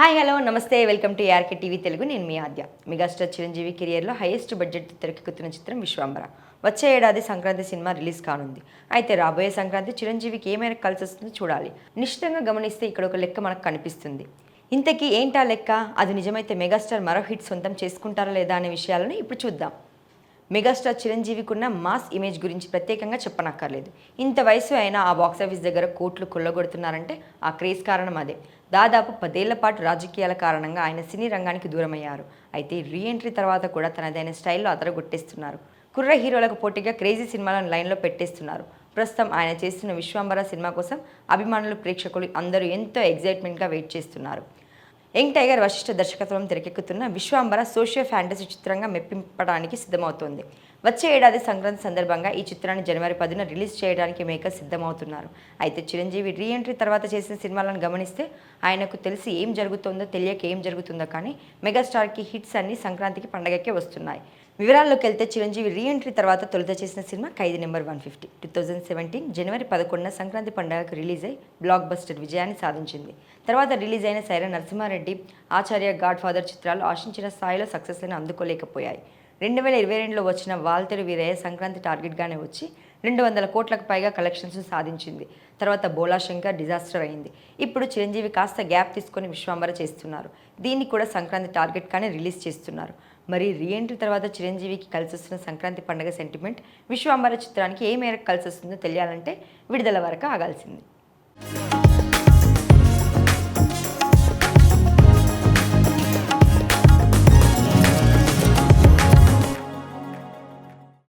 Hi hello నమస్తే welcome to RK TV Telugu. నేను మీ ఆద్య. మెగాస్టార్ చిరంజీవి కెరియర్లో హైయెస్ట్ బడ్జెట్ తెరకెక్కుతున్న చిత్రం విశ్వాంబర వచ్చే ఏడాది సంక్రాంతి సినిమా రిలీజ్ కానుంది. అయితే రాబోయే సంక్రాంతి చిరంజీవికి ఏమైనా కలిసి వస్తుందో చూడాలి. నిశ్చితంగా గమనిస్తే ఇక్కడ ఒక లెక్క మనకు కనిపిస్తుంది. ఇంతకీ ఏంటా లెక్క? అది నిజమైతే మెగాస్టార్ మరో హిట్ సొంతం చేసుకుంటారా లేదా అనే విషయాలను ఇప్పుడు చూద్దాం. మెగాస్టార్ చిరంజీవికున్న మాస్ ఇమేజ్ గురించి ప్రత్యేకంగా చెప్పనక్కర్లేదు. ఇంత వయసు అయినా ఆ బాక్సాఫీస్ దగ్గర కోట్లు కొల్లగొడుతున్నారంటే ఆ క్రేజ్ కారణం అదే. దాదాపు పదేళ్ళ పాటు రాజకీయాల కారణంగా ఆయన సినీ రంగానికి దూరమయ్యారు. అయితే రీ ఎంట్రీ తర్వాత కూడా తనదైన స్టైల్లో అదరగొట్టేస్తున్నారు. కుర్ర హీరోలకు పోటీగా క్రేజీ సినిమాలను లైన్లో పెట్టేస్తున్నారు. ప్రస్తుతం ఆయన చేస్తున్న విశ్వాంబర సినిమా కోసం అభిమానులు ప్రేక్షకులు అందరూ ఎంతో ఎగ్జైట్మెంట్గా వెయిట్ చేస్తున్నారు. యంగ్ టైగర్ వశిష్ఠ దర్శకత్వం తెరకెక్కుతున్న విశ్వాంబర సోషియో ఫ్యాంటసీ చిత్రంగా మెప్పింపడానికి సిద్ధమవుతోంది. వచ్చే ఏడాది సంక్రాంతి సందర్భంగా ఈ చిత్రాన్ని జనవరి పదిన రిలీజ్ చేయడానికి మేకర్ సిద్ధమవుతున్నారు. అయితే చిరంజీవి రీఎంట్రీ తర్వాత చేసిన సినిమాలను గమనిస్తే ఆయనకు తెలిసి ఏం జరుగుతుందో తెలియక ఏం జరుగుతుందో కానీ మెగాస్టార్కి హిట్స్ అన్ని సంక్రాంతికి పండగకే వస్తున్నాయి. వివరాల్లోకి వెళ్తే చిరంజీవి రీఎంట్రీ తర్వాత తొలుత చేసిన cinema Khaidi number one fifty. Two thousand seventeen జనవరి పదకొండున సంక్రాంతి పండుగకు రిలీజ్ అయి బ్లాక్ బస్టర్ విజయాన్ని సాధించింది. తర్వాత రిలీజ్ అయిన సైరా నరసింహారెడ్డి ఆచార్య గాడ్ ఫాదర్ చిత్రాలు ఆశించిన స్థాయిలో సక్సెస్లను అందుకోలేకపోయాయి. రెండు వేల ఇరవై రెండులో వచ్చిన వాల్తెరు వీరయ్య సంక్రాంతి టార్గెట్గానే వచ్చి రెండు వందల కోట్లకు పైగా కలెక్షన్స్ సాధించింది. తర్వాత బోలాశంకర్ డిజాస్టర్ అయింది. ఇప్పుడు చిరంజీవి కాస్త గ్యాప్ తీసుకొని విశ్వాంబర చేస్తున్నారు. దీన్ని కూడా సంక్రాంతి టార్గెట్గానే రిలీజ్ చేస్తున్నారు. మరి రీఎంట్రీ తర్వాత చిరంజీవికి కలిసి వస్తున్న సంక్రాంతి పండుగ సెంటిమెంట్ విశ్వాంబర చిత్రానికి ఏ మేరకు కలిసి వస్తుందో తెలియాలంటే విడుదల వరకు ఆగాల్సింది.